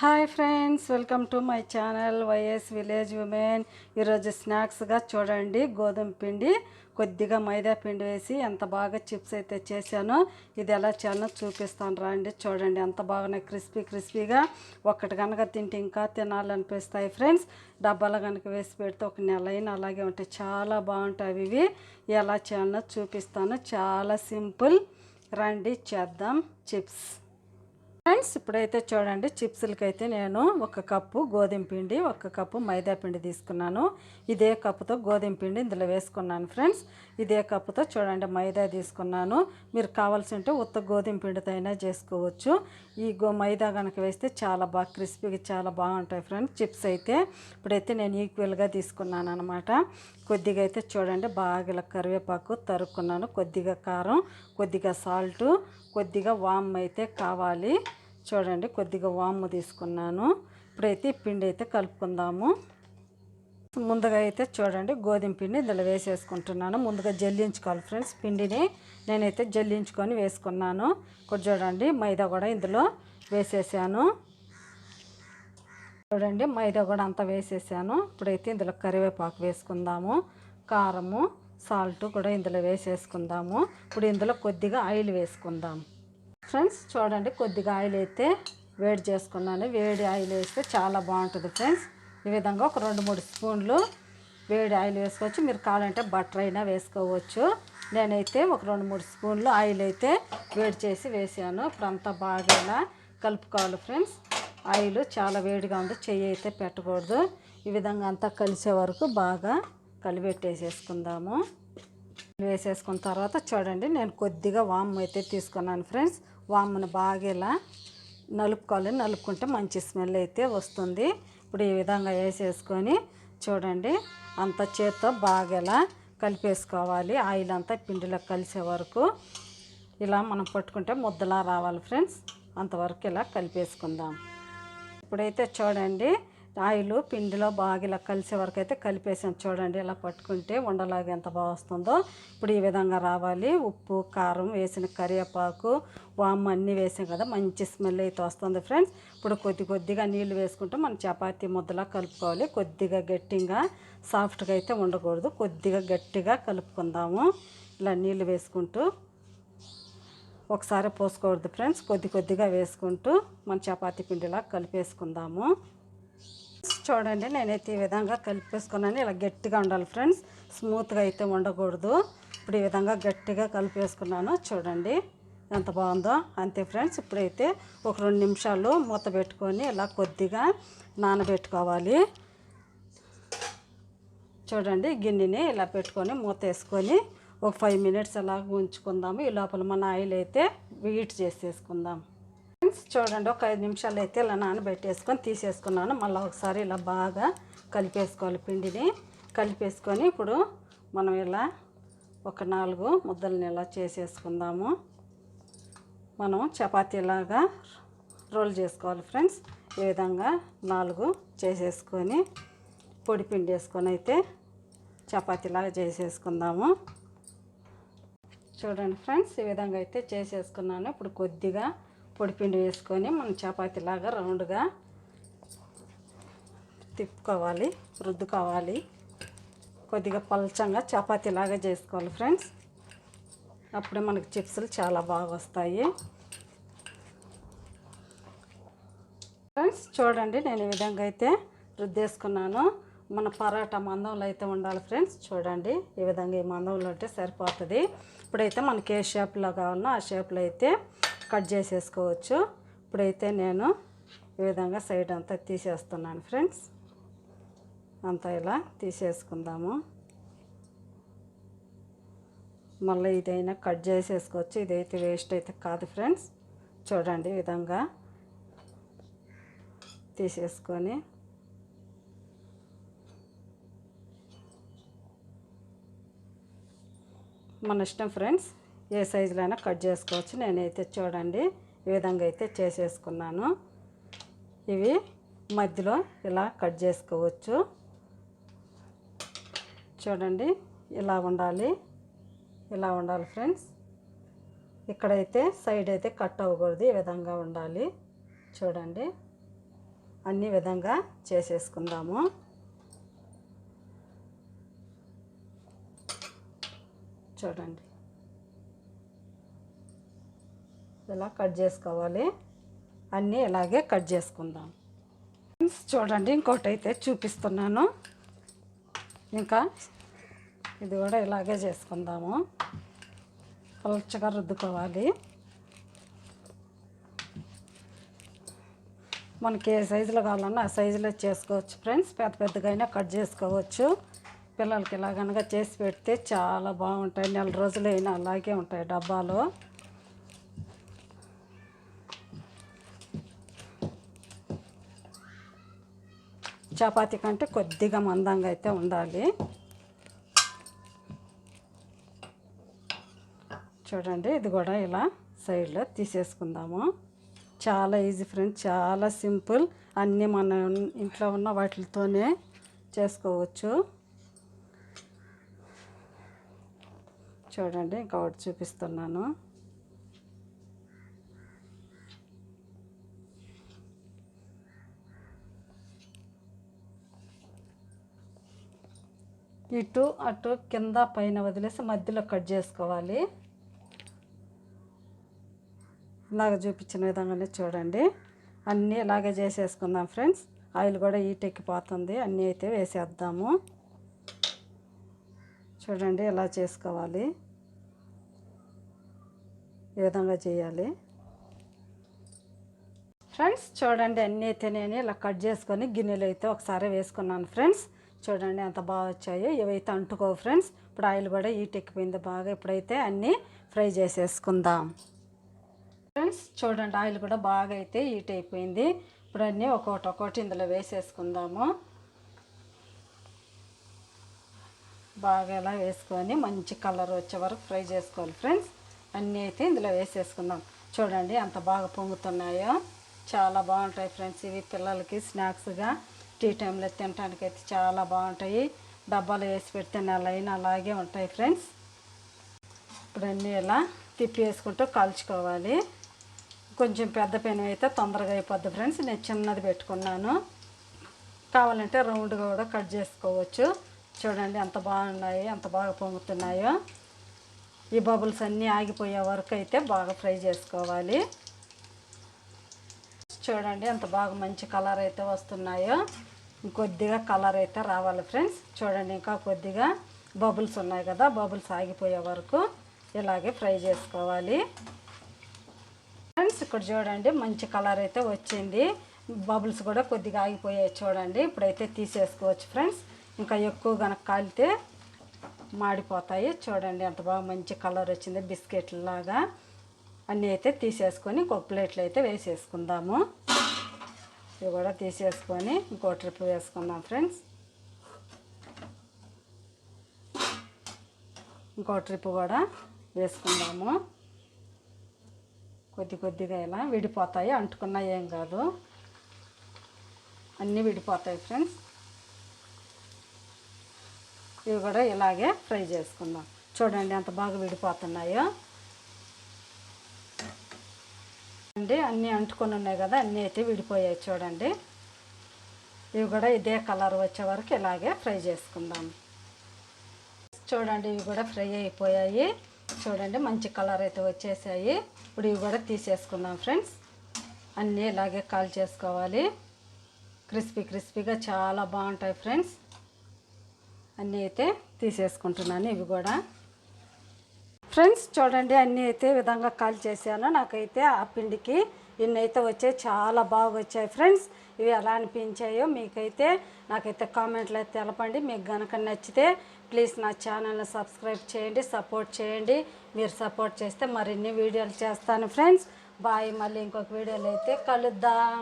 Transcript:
Hi friends welcome to my channel YS village women ఈరోజు స్నాక్స్గా చూడండి. గోధుమ పిండి కొద్దిగా మైదా పిండి వేసి ఎంత బాగా చిప్స్ అయితే చేశానో ఇది ఎలా చేయాలో చూపిస్తాను రండి. చూడండి ఎంత బాగున్నాయి. క్రిస్పీ క్రిస్పీగా ఒక్కటి కనుక తింటే ఇంకా తినాలనిపిస్తాయి ఫ్రెండ్స్. డబ్బాలో కనుక వేసి పెడితే ఒక నెల అయినా అలాగే ఉంటాయి. చాలా బాగుంటాయి ఇవి. ఎలా చేయాలో చూపిస్తాను. చాలా సింపుల్. రండి చేద్దాం. చిప్స్. ఫ్రెండ్స్ ఇప్పుడైతే చూడండి చిప్స్లకి అయితే నేను ఒక కప్పు గోధుమ పిండి ఒక కప్పు మైదా పిండి తీసుకున్నాను. ఇదే కప్పుతో గోధుమ పిండి ఇందులో వేసుకున్నాను ఫ్రెండ్స్. ఇదే కప్పుతో చూడండి మైదా తీసుకున్నాను. మీరు కావాల్సి ఉంటే ఉత్త గోధుమ పిండితో అయినా చేసుకోవచ్చు. ఈ గో మైదా కనుక వేస్తే చాలా బాగా క్రిస్పీగా చాలా బాగుంటాయి ఫ్రెండ్స్ చిప్స్ అయితే. ఇప్పుడైతే నేను ఈక్వల్గా తీసుకున్నాను అనమాట కొద్దిగా అయితే చూడండి బాగా ఇలా కరివేపాకు తరుక్కున్నాను. కొద్దిగా కారం కొద్దిగా సాల్టు కొద్దిగా వామ్ అయితే కావాలి. చూడండి కొద్దిగా వాము తీసుకున్నాను. ఇప్పుడైతే పిండి అయితే కలుపుకుందాము. ముందుగా అయితే చూడండి గోధుమ పిండి ఇందులో వేసేసుకుంటున్నాను. ముందుగా జల్లించుకోవాలి ఫ్రెండ్స్ పిండిని. నేనైతే జల్లించుకొని వేసుకున్నాను. ఇప్పుడు చూడండి మైదా కూడా ఇందులో వేసేసాను. చూడండి మైదా కూడా అంతా వేసేసాను. ఇప్పుడైతే ఇందులో కరివేపాకు వేసుకుందాము. కారము సాల్ట్ కూడా ఇందులో వేసేసుకుందాము. ఇప్పుడు ఇందులో కొద్దిగా ఆయిల్ వేసుకుందాము ఫ్రెండ్స్ చూడండి కొద్దిగా ఆయిల్ అయితే వేడి చేసుకున్నాను. వేడి ఆయిల్ వేస్తే చాలా బాగుంటుంది ఫ్రెండ్స్. ఈ విధంగా ఒక రెండు మూడు స్పూన్లు వేడి ఆయిల్ వేసుకోవచ్చు. మీరు కావాలంటే బటర్ అయినా వేసుకోవచ్చు. నేనైతే ఒక రెండు మూడు స్పూన్లు ఆయిల్ అయితే వేడి చేసి వేసాను. ఇప్పుడు అంతా బాగా కలుపుకోవాలి ఫ్రెండ్స్. ఆయిల్ చాలా వేడిగా ఉంది. చెయ్యి అయితే పెట్టకూడదు. ఈ విధంగా అంతా కలిసే వరకు బాగా కలిపెట్టేసేసుకుందాము. వేసేసుకున్న తర్వాత చూడండి నేను కొద్దిగా వామ్ అయితే తీసుకున్నాను ఫ్రెండ్స్. వామును బాగా ఇలా నలుపుకోవాలి. నలుపుకుంటే మంచి స్మెల్ అయితే వస్తుంది. ఇప్పుడు ఈ విధంగా వేసేసుకొని చూడండి. అంత చేత్తో బాగా ఇలా కలిపేసుకోవాలి. ఆయిల్ అంతా పిండిలో కలిసే వరకు ఇలా మనం పట్టుకుంటే ముద్దలా రావాలి ఫ్రెండ్స్. అంతవరకు ఇలా కలిపేసుకుందాం. ఇప్పుడైతే చూడండి. ఆయిల్ పిండిలో బాగా ఇలా కలిసే వరకు అయితే కలిపేసాం. చూడండి ఇలా పట్టుకుంటే ఉండలాగా ఎంత బాగా వస్తుందో. ఇప్పుడు ఈ విధంగా రావాలి. ఉప్పు కారం వేసిన కరివేపాకు వాము అన్నీ వేసాం కదా మంచి స్మెల్ అయితే వస్తుంది ఫ్రెండ్స్. ఇప్పుడు కొద్ది కొద్దిగా నీళ్ళు వేసుకుంటే మనం చపాతీ ముద్దలా కలుపుకోవాలి. కొద్దిగా గట్టిగా సాఫ్ట్గా అయితే ఉండకూడదు. కొద్దిగా గట్టిగా కలుపుకుందాము. ఇలా నీళ్ళు వేసుకుంటూ ఒకసారి పోసుకోవద్దు ఫ్రెండ్స్. కొద్ది కొద్దిగా వేసుకుంటూ మన చపాతీ పిండిలా కలిపేసుకుందాము. చూడండి నేనైతే ఈ విధంగా కలిపేసుకున్నాను. ఇలా గట్టిగా ఉండాలి ఫ్రెండ్స్. స్మూత్గా అయితే ఉండకూడదు. ఇప్పుడు ఈ విధంగా గట్టిగా కలిపేసుకున్నాను. చూడండి ఎంత బాగుందో. అంతే ఫ్రెండ్స్ ఇప్పుడైతే ఒక రెండు నిమిషాలు మూత పెట్టుకొని ఇలా కొద్దిగా నానబెట్టుకోవాలి. చూడండి గిన్నెని ఇలా పెట్టుకొని మూత వేసుకొని ఒక ఫైవ్ మినిట్స్ అలా ఉంచుకుందాము. ఈ లోపల మన ఆయిల్ అయితే వీట్ చేసేసుకుందాం. చూడండి ఒక ఐదు నిమిషాలు అయితే ఇలా నానబెట్టేసుకొని తీసేసుకున్నాను. మళ్ళీ ఒకసారి ఇలా బాగా కలిపేసుకోవాలి పిండిని. కలిపేసుకొని ఇప్పుడు మనం ఇలా ఒక నాలుగు ముద్దలని ఇలా చేసేసుకుందాము. మనం చపాతీలాగా రోల్ చేసుకోవాలి ఫ్రెండ్స్. ఈ విధంగా నాలుగు చేసేసుకొని పొడి పిండి వేసుకొని అయితే చపాతీలాగా చేసేసుకుందాము. చూడండి ఫ్రెండ్స్ ఈ విధంగా అయితే చేసేసుకున్నాను. ఇప్పుడు కొద్దిగా పొడిపిండి వేసుకొని మనం చపాతీలాగా రౌండ్గా తిప్పుకోవాలి రుద్దుకోవాలి. కొద్దిగా పల్చంగా చపాతీలాగా చేసుకోవాలి ఫ్రెండ్స్. అప్పుడే మనకి చిప్స్లు చాలా బాగా వస్తాయి. ఫ్రెండ్స్ చూడండి నేను ఈ విధంగా అయితే రుద్దేసుకున్నాను. మన పరాటా మందంలో అయితే ఉండాలి ఫ్రెండ్స్. చూడండి ఈ విధంగా ఈ మందంలో ఉంటే సరిపోతుంది. ఇప్పుడైతే మనకి ఏ షేప్లో కావాలనో ఆ షేప్లో అయితే కట్ చేసేసుకోవచ్చు. ఇప్పుడైతే నేను ఈ విధంగా సైడ్ అంతా తీసేస్తున్నాను ఫ్రెండ్స్. అంతా ఇలా తీసేసుకుందాము. మళ్ళీ ఇదైనా కట్ చేసేసుకోవచ్చు. ఇదైతే వేస్ట్ అయితే కాదు ఫ్రెండ్స్. చూడండి విధంగా తీసేసుకొని. మన ఇష్టం ఫ్రెండ్స్. ఏ సైజులో అయినా కట్ చేసుకోవచ్చు. నేనైతే చూడండి ఈ విధంగా అయితే చేసేసుకున్నాను. ఇవి మధ్యలో ఇలా కట్ చేసుకోవచ్చు. చూడండి ఇలా ఉండాలి. ఇలా ఉండాలి ఫ్రెండ్స్. ఇక్కడైతే సైడ్ అయితే కట్ అవ్వకూడదు ఈ విధంగా ఉండాలి. చూడండి అన్ని విధంగా చేసేసుకుందాము. చూడండి. ఇలా కట్ చేసుకోవాలి? అన్నీ ఇలాగే కట్ చేసుకుందాం. ఫ్రెండ్స్, చూడండి ఇంకోటి అయితే చూపిస్తున్నాను. ఇంకా ఇది కూడా ఇలాగే చేసుకుందాము. పలచగా రుద్దుకోవాలి. మనకి ఏ సైజులో కావాలన్నా ఆ సైజులో చేసుకోవచ్చు ఫ్రెండ్స్ పెద్ద పెద్దగా అయినా కట్ చేసుకోవచ్చు. పిల్లలకి ఇలాగనగా చేసి పెడితే చాలా బాగుంటాయి. నెల రోజులు అయినా అలాగే ఉంటాయి డబ్బాలో. చపాతీ కంటే కొద్దిగా మందంగా అయితే ఉండాలి. చూడండి ఇది కూడా ఇలా సైడ్లో తీసేసుకుందాము. చాలా ఈజీ ఫ్రెండ్స్ చాలా సింపుల్. అన్నీ మన ఇంట్లో ఉన్న వాటితోనే చేసుకోవచ్చు. చూడండి ఇంకా ఒకటి చూపిస్తున్నాను. ఇటు అటు కింద పైన వదిలేసి మధ్యలో కట్ చేసుకోవాలి. ఇలాగ చూపించిన విధంగానే చూడండి. అన్నీ ఇలాగే చేసేసుకుందాం ఫ్రెండ్స్. ఆయిల్ కూడా ఈటెక్కిపోతుంది అన్నీ అయితే వేసేద్దాము. చూడండి ఎలా చేసుకోవాలి. ఈ విధంగా చేయాలి. ఫ్రెండ్స్ చూడండి అన్నీ అయితే నేను ఇలా కట్ చేసుకొని గిన్నెలు అయితే ఒకసారి వేసుకున్నాను ఫ్రెండ్స్. చూడండి ఎంత బాగా వచ్చాయో. ఇవైతే అంటుకో ఫ్రెండ్స్ ఇప్పుడు ఆయిల్ కూడా ఈటెక్కిపోయింది బాగా. ఇప్పుడైతే అన్నీ ఫ్రై చేసేసుకుందాం. ఫ్రెండ్స్ చూడండి ఆయిల్ కూడా బాగా అయితే హీట్ అయిపోయింది. ఇప్పుడు అన్నీ ఒక్కొక్కటి ఒక్కొక్కటి ఇందులో వేసేసుకుందాము. బాగా ఇలా వేసుకొని మంచి కలర్ వచ్చే వరకు ఫ్రై చేసుకోవాలి ఫ్రెండ్స్. అన్నీ అయితే ఇందులో వేసేసుకుందాం. చూడండి ఎంత బాగా పొంగుతున్నాయో. చాలా బాగుంటాయి ఫ్రెండ్స్ ఇవి పిల్లలకి స్నాక్స్గా. టీ టైంలో తినడానికి అయితే చాలా బాగుంటాయి. డబ్బాలో వేసి పెడితే నెలైనా అలాగే ఉంటాయి ఫ్రెండ్స్ ఇప్పుడు అన్నీ ఇలా తిప్పి వేసుకుంటూ కాల్చుకోవాలి. కొంచెం పెద్ద పెను అయితే తొందరగా అయిపోద్ది ఫ్రెండ్స్ నేను చిన్నది పెట్టుకున్నాను. కావాలంటే రౌండ్గా కూడా కట్ చేసుకోవచ్చు. చూడండి ఎంత బాగున్నాయి ఎంత బాగా పొంగుతున్నాయో. ఈ బబుల్స్ అన్నీ ఆగిపోయే వరకు అయితే బాగా ఫ్రై చేసుకోవాలి. చూడండి ఎంత బాగా మంచి కలర్ అయితే వస్తున్నాయో. కొద్దిగా కలర్ అయితే రావాలి ఫ్రెండ్స్ చూడండి ఇంకా కొద్దిగా బబుల్స్ ఉన్నాయి కదా బబుల్స్ ఆగిపోయే వరకు ఇలాగే ఫ్రై చేసుకోవాలి. ఫ్రెండ్స్ ఇక్కడ చూడండి మంచి కలర్ అయితే వచ్చింది. బబుల్స్ కూడా కొద్దిగా ఆగిపోయాయి చూడండి. ఇప్పుడైతే తీసేసుకోవచ్చు ఫ్రెండ్స్ ఇంకా ఎక్కువ కనుక కాలితే మాడిపోతాయి. చూడండి ఎంత బాగా మంచి కలర్ వచ్చింది. బిస్కెట్ లాగా. అన్నీ అయితే తీసేసుకొని ఇంకొక ప్లేట్లు అయితే వేసేసుకుందాము. ఇవి కూడా తీసేసుకొని ఇంకో ట్రిప్ వేసుకుందాం ఫ్రెండ్స్. ఇంకో ట్రిప్ కూడా వేసుకుందాము. కొద్ది కొద్దిగా ఇలా విడిపోతాయి అంటుకున్నా ఏం కాదు. అన్నీ విడిపోతాయి ఫ్రెండ్స్. ఇవి కూడా ఇలాగే ఫ్రై చేసుకుందాం. చూడండి ఎంత బాగా విడిపోతున్నాయో. అండి అన్నీ అంటుకొని ఉన్నాయి కదా అన్నీ అయితే విడిపోయాయి చూడండి. ఇవి కూడా ఇదే కలర్ వచ్చే వరకు ఇలాగే ఫ్రై చేసుకుందాం. చూడండి ఇవి కూడా ఫ్రై అయిపోయాయి. చూడండి మంచి కలర్ అయితే వచ్చేసాయి. ఇప్పుడు ఇవి కూడా తీసేసుకుందాం ఫ్రెండ్స్. అన్నీ ఇలాగే కాల్ చేసుకోవాలి. క్రిస్పీ క్రిస్పీగా చాలా బాగుంటాయి ఫ్రెండ్స్. అన్నీ అయితే తీసేసుకుంటున్నాను ఇవి కూడా. ఫ్రెండ్స్ చూడండి అన్నీ అయితే విధంగా కాల్ చేశాను. నాకైతే ఆ పిండికి ఇన్నైతే వచ్చాయి. చాలా బాగా వచ్చాయి ఫ్రెండ్స్. ఇవి ఎలా అనిపించాయో మీకైతే నాకైతే కామెంట్లు అయితే తెలపండి. మీకు కనుక నచ్చితే ప్లీజ్ నా ఛానల్ని సబ్స్క్రైబ్ చేయండి సపోర్ట్ చేయండి. మీరు సపోర్ట్ చేస్తే మరిన్ని వీడియోలు చేస్తాను ఫ్రెండ్స్. బాయ్. మళ్ళీ ఇంకొక వీడియోలు అయితే కలుద్దాం.